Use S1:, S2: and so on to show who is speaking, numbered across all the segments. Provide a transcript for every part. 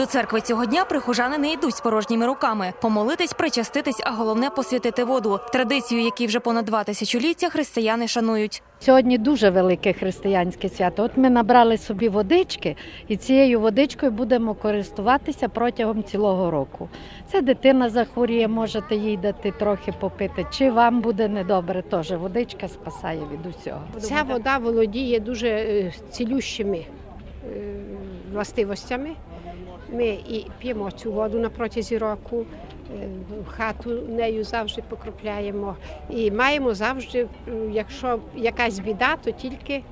S1: До церкви цього дня прихожани не йдуть з порожніми руками. Помолитись, причаститись, а головне посвятити воду. Традицію, які вже понад два тисячоліття християни шанують.
S2: Сьогодні дуже велике християнське свято. От ми набрали собі водички, і цією водичкою будемо користуватися протягом цілого року. Це дитина захворіє, можете їй дати трохи попити. Чи вам буде недобре? Теж водичка спасає від усього.
S3: Ця вода володіє дуже е, цілющими е, властивостями. Ми і п'ємо цю воду на протязі року, е, хату нею завжди покропляємо. І маємо завжди, е, якщо якась біда, то тільки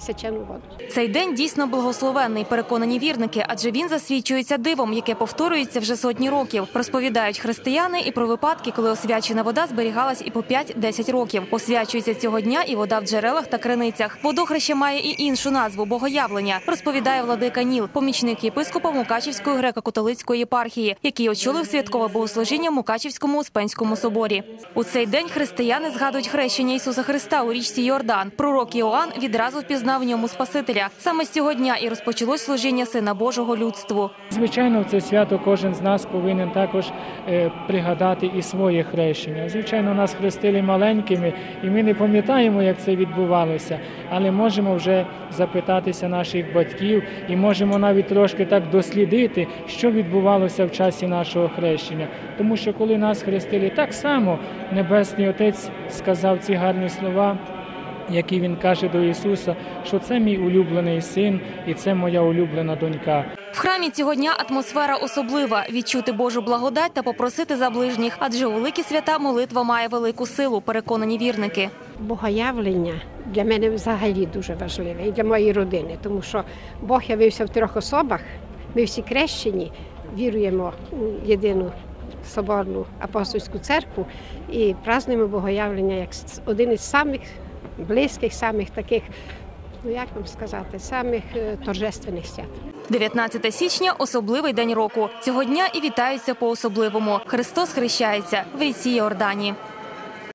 S3: сечену воду.
S1: Цей день дійсно благословенний, переконані вірники, адже він засвідчується дивом, яке повторюється вже сотні років. Розповідають християни і про випадки, коли освячена вода зберігалась і по 5-10 років. Освячується цього дня і вода в джерелах та криницях. Водохреще має і іншу назву богоявлення. Розповідає владика Ніл, помічник єпископа Мукачівської греко-католицької єпархії, який очолив святкове богослужіння Мукачівському Успенському соборі. У цей день християни згадують хрещення Ісуса Христа у річці Йордан. Пророк Іоанн відразу впізнав в ньому Спасителя. Саме з цього дня і розпочалось служіння Сина Божого людству.
S4: Звичайно, в це свято кожен з нас повинен також е, пригадати і своє хрещення. Звичайно, нас хрестили маленькими, і ми не пам'ятаємо, як це відбувалося, але можемо вже запитатися наших батьків і можемо навіть трошки так дослідити, що відбувалося в часі нашого хрещення. Тому що коли нас хрестили так само, Небесний Отець сказав ці гарні слова. Які він каже до Ісуса, що це мій улюблений син і це моя улюблена донька.
S1: В храмі цього дня атмосфера особлива відчути Божу благодать та попросити за ближніх, адже у великі свята молитва має велику силу, переконані вірники.
S3: Богоявлення для мене взагалі дуже важливе і для моєї родини, тому що Бог явився в трьох особах. Ми всі крещені, віруємо у єдину соборну апостольську церкву і празднуємо богоявлення як один із самих близьких, самих таких, ну як вам сказати, самих е, торжественних свят.
S1: 19 січня особливий день року. Цього дня і вітаються по особливому. Христос хрещається в ріці Йордані.